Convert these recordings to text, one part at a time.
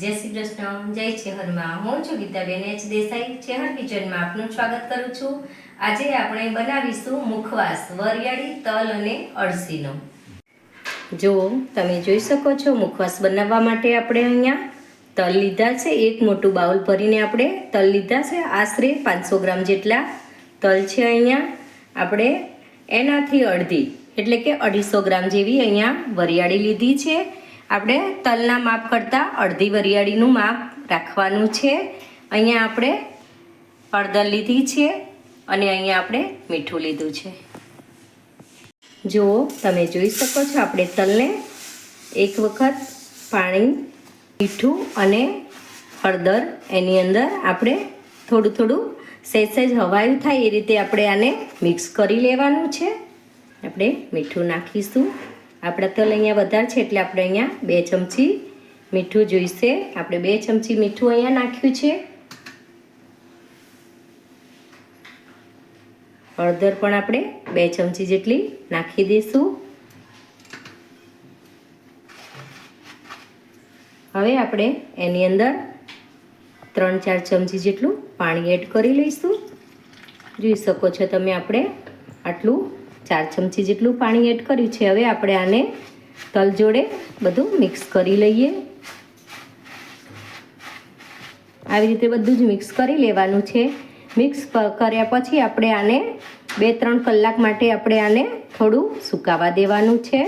જય શ્રી કૃષ્ણ. જય ચેહરમાં. હું છું ગીતાબેન એચ દેસાઈ. ચેહર કિચનમાં આપનું સ્વાગત કરું છું. આજે આપણે બનાવીશું મુખવાસ, વરિયાળી, તલ અને અળસીનો. જો તમે જોઈ શકો છો, મુખવાસ બનાવવા માટે આપણે અહીંયા તલ લીધા છે. એક મોટું બાઉલ ભરીને આપણે તલ લીધા છે. આશરે પાંચસો ગ્રામ જેટલા તલ છે અહીંયા. આપણે એનાથી અડધી, એટલે કે અઢીસો ગ્રામ જેવી અહીંયા વરિયાળી લીધી છે. આપણે તલના માપ કરતાં અડધી વરિયાળીનું માપ રાખવાનું છે. અહીંયા આપણે હળદર લીધી છે અને અહીંયા આપણે મીઠું લીધું છે. જુઓ, તમે જોઈ શકો છો આપણે તલને એક વખત પાણી, મીઠું અને હળદર એની અંદર આપણે થોડું થોડું સહેજ હવાયું થાય એ રીતે આપણે આને મિક્સ કરી લેવાનું છે. આપણે મીઠું નાખીશું. આપણા તલ અહીંયા વધારે છે એટલે આપણે અહીંયા બે ચમચી મીઠું જોઈશે. આપણે બે ચમચી મીઠું અહીંયા નાખ્યું છે. હળદર પણ આપણે બે ચમચી જેટલી નાખી દઈશું. હવે આપણે એની અંદર ત્રણ ચાર ચમચી જેટલું પાણી એડ કરી લઈશું. જોઈ શકો છો તમે આપણે આટલું ચાર ચમચી જેટલું પાણી એડ કર્યું છે. હવે આપણે આને તલ જોડે બધું મિક્સ કરી લઈએ. આવી રીતે બધું જ મિક્સ કરી લેવાનું છે. મિક્સ કર્યા પછી આપણે આને બે ત્રણ કલાક માટે આપણે આને થોડું સુકાવા દેવાનું છે.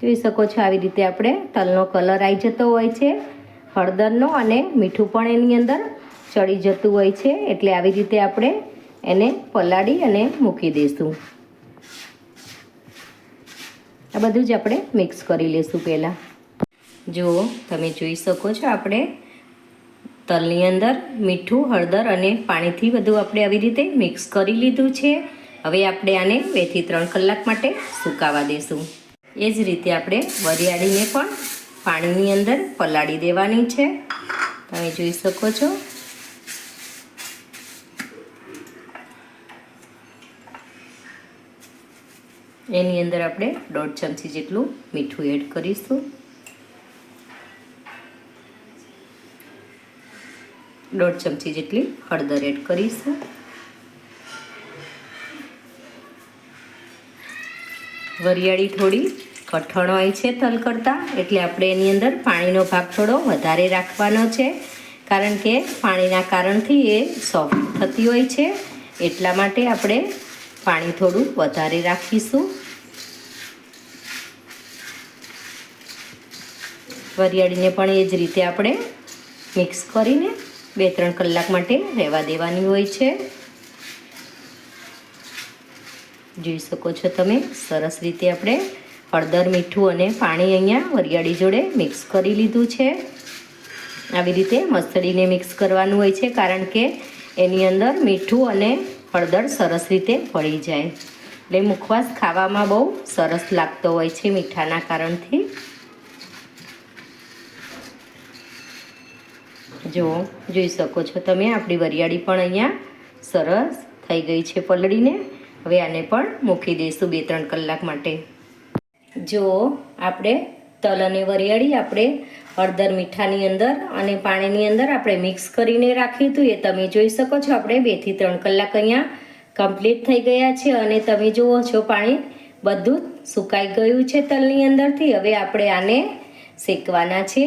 જોઈ શકો છો આવી રીતે આપણે તલનો કલર આવી જતો હોય છે. હળદરનો અને મીઠું પણ એની અંદર ચડી જતું હોય છે. એટલે આવી રીતે આપણે એને પલાળી અને મૂકી દઈશું. આ બધું જ આપણે મિક્સ કરી લઈશું પહેલાં. જુઓ, તમે જોઈ શકો છો આપણે તલની અંદર મીઠું, હળદર અને પાણીથી બધું આપણે આવી રીતે મિક્સ કરી લીધું છે. હવે આપણે આને બેથી ત્રણ કલાક માટે સુકાવા દઈશું એ જ રીતે આપણે વરિયાળીને પણ પાણીની અંદર પલાળી દેવાની છે. તમે જોઈ શકો છો એની અંદર આપણે દોઢ ચમચી જેટલું મીઠું એડ કરીશું. દોઢ ચમચી જેટલી હળદર એડ કરીશું. વરિયાળી થોડી કઠણ હોય છે તલ કરતાં, એટલે આપણે એની અંદર પાણીનો ભાગ થોડો વધારે રાખવાનો છે. કારણ કે પાણીના કારણથી એ સોફ્ટ થતી હોય છે. એટલા માટે આપણે પાણી થોડું વધારે રાખીશું. વરિયાળીને પણ એ જ રીતે આપણે મિક્સ કરીને બે ત્રણ કલાક માટે રહેવા દેવાની હોય છે. જોઈ શકો છો તમે, સરસ રીતે આપણે હળદર, મીઠું અને પાણી અહીંયા વરિયાળી જોડે મિક્સ કરી લીધું છે. આવી રીતે મસળીને મિક્સ કરવાનું હોય છે, કારણ કે એની અંદર મીઠું અને હળદર સરસ રીતે ફળી જાય. એટલે મુખવાસ ખાવામાં બહુ સરસ લાગતો હોય છે મીઠાના કારણથી. જો, જોઈ શકો છો તમે, આપણી વરિયાળી પણ અહીંયા સરસ થઈ ગઈ છે પલળીને. હવે આને પણ મૂકી દઈશું બે ત્રણ કલાક માટે. જો, આપણે તલ અને વરિયાળી આપણે હળદર મીઠાની અંદર અને પાણીની અંદર આપણે મિક્સ કરીને રાખ્યું હતું. એ તમે જોઈ શકો છો, આપણે બેથી ત્રણ કલાક અહીંયા કમ્પ્લીટ થઈ ગયા છે અને તમે જુઓ છો પાણી બધું જ સુકાઈ ગયું છે તલની અંદરથી. હવે આપણે આને શેકવાના છે.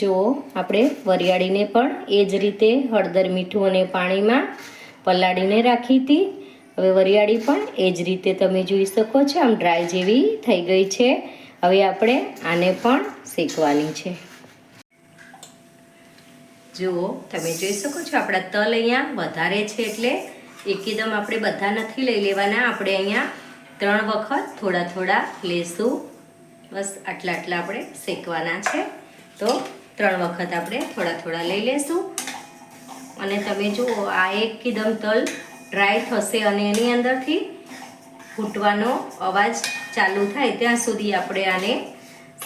જુઓ, આપણે વરિયાળીને પણ એ જ રીતે હળદર મીઠું અને પાણીમાં પલાળીને રાખી હતી. હવે વરિયાળી પણ એ જ રીતે તમે જોઈ શકો છો, આમ ડ્રાય જેવી થઈ ગઈ છે. હવે આપણે આને પણ શેકવાની છે. જુઓ, તમે જોઈ શકો છો, આપણા તલ અહીંયા વધારે છે એટલે એકદમ આપણે બધા નથી લઈ લેવાના. આપણે અહીંયા ત્રણ વખત થોડા થોડા લેશું. બસ, આટલા આટલા આપણે શેકવાના છે. તો ત્રણ વખત આપણે થોડા થોડા લઈ લેશું. અને તમે જુઓ, આ એકદમ તલ ડ્રાય થશે અને એની અંદરથી ફૂટવાનો અવાજ ચાલુ થાય ત્યાં સુધી આપણે આને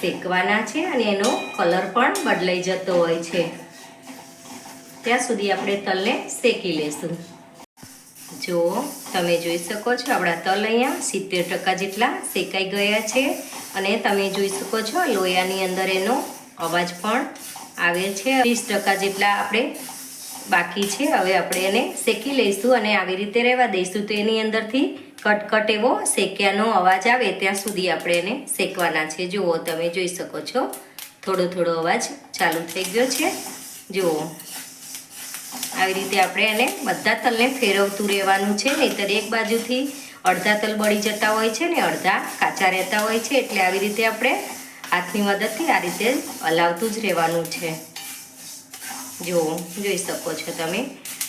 શેકવાના છે અને એનો કલર પણ બદલાઈ જતો હોય છે. ત્યાં સુધી આપણે તલને શેકી લેશું. જો તમે જોઈ શકો છો આપણા તલ અહીંયા સિત્તેર ટકા જેટલા શેકાઈ ગયા છે અને તમે જોઈ શકો છો લોયાની અંદર એનો અવાજ પણ આવે છે. ત્રીસ ટકા જેટલા આપણે બાકી છે. હવે આપણે એને શેકી લઈશું અને આવી રીતે રહેવા દઈશું તો એની અંદરથી કટકટ એવો શેક્યાનો અવાજ આવે ત્યાં સુધી આપણે એને શેકવાના છે. જુઓ, તમે જોઈ શકો છો. થોડો થોડો અવાજ ચાલુ થઈ ગયો છે. જુઓ. આવી રીતે આપણે એને બધા તલને ફેરવતું રહેવાનું છે. નહીંતર એક બાજુથી અડધા તલ બળી જતા હોય છે ને અડધા કાચા રહેતા હોય છે. એટલે આવી રીતે આપણે હાથની મદદથી આ રીતે હલાવતું જ રહેવાનું છે. જુઓ, જોઈ શકો છો તમે.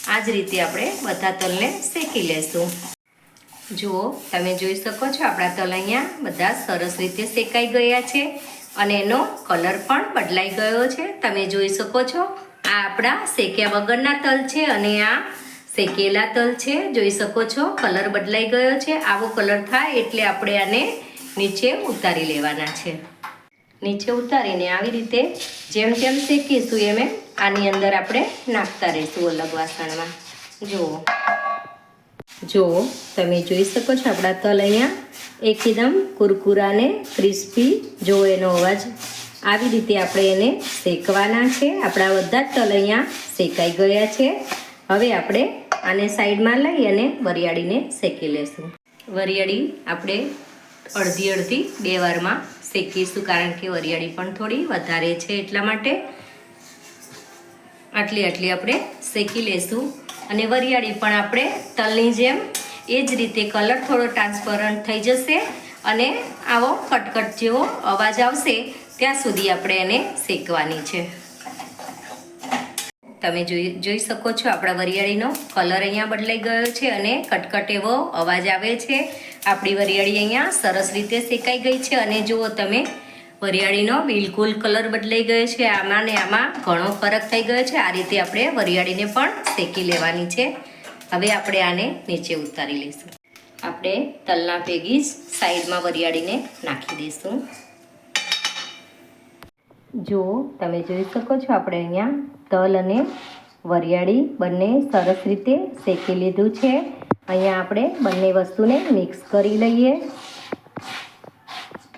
આ જ રીતે આપણે બધા તલને શેકી લેશું. જુઓ, તમે જોઈ શકો છો, આપણા તલ અહીંયા બધા સરસ રીતે શેકાઈ ગયા છે અને એનો કલર પણ બદલાઈ ગયો છે. તમે જોઈ શકો છો, આ આપણા શેક્યા વગરના તલ છે અને આ શેકેલા તલ છે. જોઈ શકો છો, કલર બદલાઈ ગયો છે. આવો કલર થાય એટલે આપણે આને નીચે ઉતારી લેવાના છે. નીચે ઉતારીને આવી રીતે જેમ જેમ શેકીશું એમ આની અંદર આપણે નાખતા રહીશું અલગ વાસણમાં. જુઓ. જુઓ, તમે જોઈ શકો છો આપણા તલ અહીંયા. એકદમ કુરકુરાને ક્રિસ્પી જો એનો અવાજ. આવી રીતે આપણે એને શેકવાના છે. આપણા બધા જ તલ અહીંયા શેકાઈ ગયા છે. હવે આપણે આને સાઈડમાં લઈ અને વરિયાળીને શેકી લેશું. વરિયાળી આપણે અડધી અડધી બે વારમાં શેકીશું, કારણ કે વરિયાળી પણ થોડી વધારે છે એટલા માટે. આટલી આટલી આપણે શેકી લેશું. અને વરિયાળી પણ આપણે તલની જેમ એ જ રીતે કલર થોડો ટ્રાન્સપરન્ટ થઈ જશે અને આવો કટકટ જેવો અવાજ આવશે ત્યાં સુધી આપણે એને શેકવાની છે. તમે જોઈ જોઈ શકો છો આપણા વરિયાળીનો કલર અહીંયા બદલાઈ ગયો છે અને કટકટ એવો અવાજ આવે છે. આપણી વરિયાળી અહીંયા સરસ રીતે શેકાઈ ગઈ છે અને જુઓ તમે વરિયાળીનો બિલકુલ કલર બદલાઈ ગયો છે. આમાં ને આમાં ઘણો ફરક થઈ ગયો છે. આ રીતે આપણે વરિયાળીને પણ શેકી લેવાની છે. હવે આપણે આને નીચે ઉતારી લઈશું. આપણે તલના ભેગી સાઈડમાં વરિયાળીને નાખી દઈશું. જો તમે જોઈ શકો છો, આપણે અહીંયા તલ અને વરિયાળી બંને સરસ રીતે શેકી લીધું છે. અહીંયા આપણે બંને વસ્તુને મિક્સ કરી લઈએ.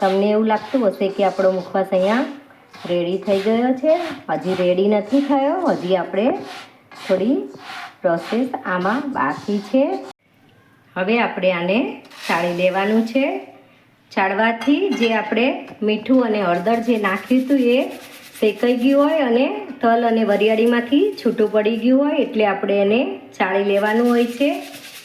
તમને એવું લાગતું હશે કે આપણો મુખવાસ અહીંયા રેડી થઈ ગયો છે. હજી રેડી નથી થયો. હજી આપણે થોડી પ્રોસેસ આમાં બાકી છે. હવે આપણે આને ચાળી લેવાનું છે. ચાળવાથી જે આપણે મીઠું અને હળદર જે નાખ્યું હતું એ શેકાઈ ગયું હોય અને તલ અને વરિયાળીમાંથી છૂટું પડી ગયું હોય એટલે આપણે એને ચાળી લેવાનું હોય છે.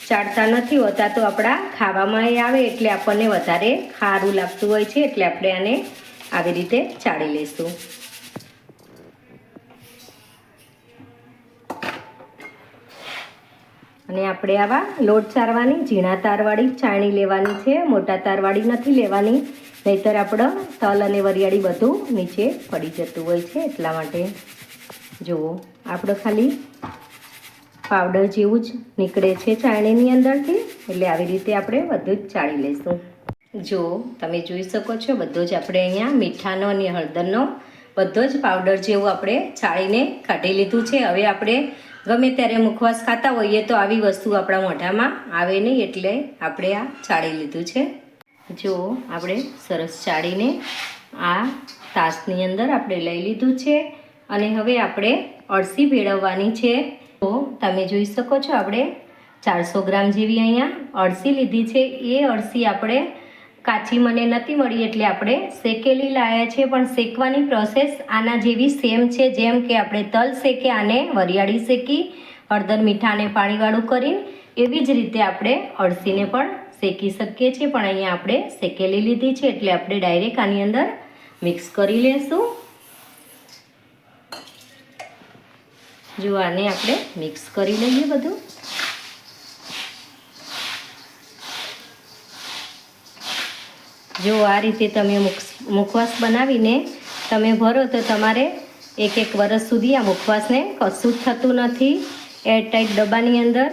ચાળતા નથી હોતા તો આપણા ખાવામાં એ આવે એટલે આપણને વધારે ખારું લાગતું હોય છે એટલે આપણે આને આવી રીતે ચાળી લઈશું. અને આપણે આવા લોટ ચારવાની, ઝીણા તારવાળી ચાણી લેવાની છે. મોટા તારવાળી નથી લેવાની, નહીતર આપણો તલ અને વરિયાળી બધું નીચે પડી જતું હોય છે એટલા માટે. જુઓ, આપણે ખાલી પાવડર જેવું જ નીકળે છે ચાણીની અંદરથી. એટલે આવી રીતે આપણે બધું જ ચાળી લઈશું. જો તમે જોઈ શકો છો, બધો જ આપણે અહીંયા મીઠાનો અને હળદરનો બધો જ પાવડર જેવું આપણે ચાળીને કાઢી લીધું છે. હવે આપણે ગમે ત્યારે મુખવાસ ખાતા હોઈએ તો આવી વસ્તુ આપણા મોઢામાં આવે નહીં એટલે આપણે આ ચાળી લીધું છે. જો આપણે સરસ ચાળીને આ તાસની અંદર આપણે લઈ લીધું છે. અને હવે આપણે અળસી ભેળવવાની છે. તમે જોઈ શકો છો આપણે ચારસો ગ્રામ જેવી અહીંયા અળસી લીધી છે. એ અળસી આપણે કાચી મને નથી મળી એટલે આપણે શેકેલી લાયા છે, પણ શેકવાની પ્રોસેસ આના જેવી સેમ છે, જેમ કે આપણે તલ શેકે, આને વરિયાળી શેકી, હળદર, મીઠા અને પાણીવાળું કરીને એવી જ રીતે આપણે અળસીને પણ શેકી શકીએ છીએ. પણ અહીંયા આપણે શેકેલી લીધી છે એટલે આપણે ડાયરેક્ટ આની અંદર મિક્સ કરી લેશું. જો આને આપણે મિક્સ કરી લઈએ બધું. જો આ રીતે તમે મુખ- મુખવાસ બનાવીને તમે ભરો તો તમારે એક એક વરસ સુધી આ મુખવાસને કશું જ થતું નથી. એરટાઈટ ડબ્બાની અંદર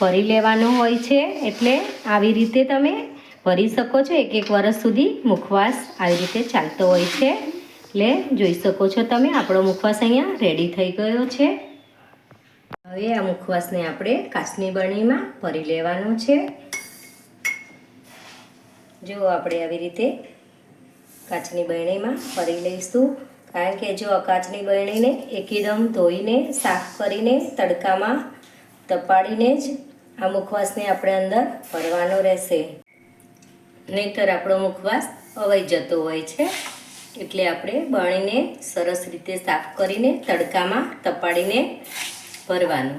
ભરી લેવાનો હોય છે એટલે આવી રીતે તમે ભરી શકો છો એક એક વરસ સુધી મુખવાસ આવી રીતે ચાલતો હોય છે. એટલે જોઈ શકો છો તમે આપણો મુખવાસ અહીંયા રેડી થઈ ગયો છે. હવે આ મુખવાસને આપણે કાચની બરણીમાં ભરી લેવાનો છે. જો આપણે આવી રીતે કાચની બરણીમાં ભરી લઈશું, કારણ કે જો કાચની બરણીને એકદમ ધોઈને, સાફ કરીને, તડકામાં તપાડીને જ આ મુખવાસને આપણે અંદર ભરવાનો રહેશે. નહીંતર આપણો મુખવાસ અવાઈ જતો હોય છે, એટલે આપણે બરણીને સરસ રીતે સાફ કરીને તડકામાં તપાડીને ભરવાનું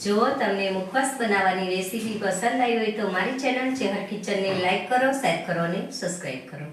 જો તમને મુખવાસ બનાવવાની રેસીપી પસંદ આવી હોય તો મારી ચેનલ ચેહર કિચનને લાઈક કરો, શેર કરો અને સબસ્ક્રાઈબ કરો.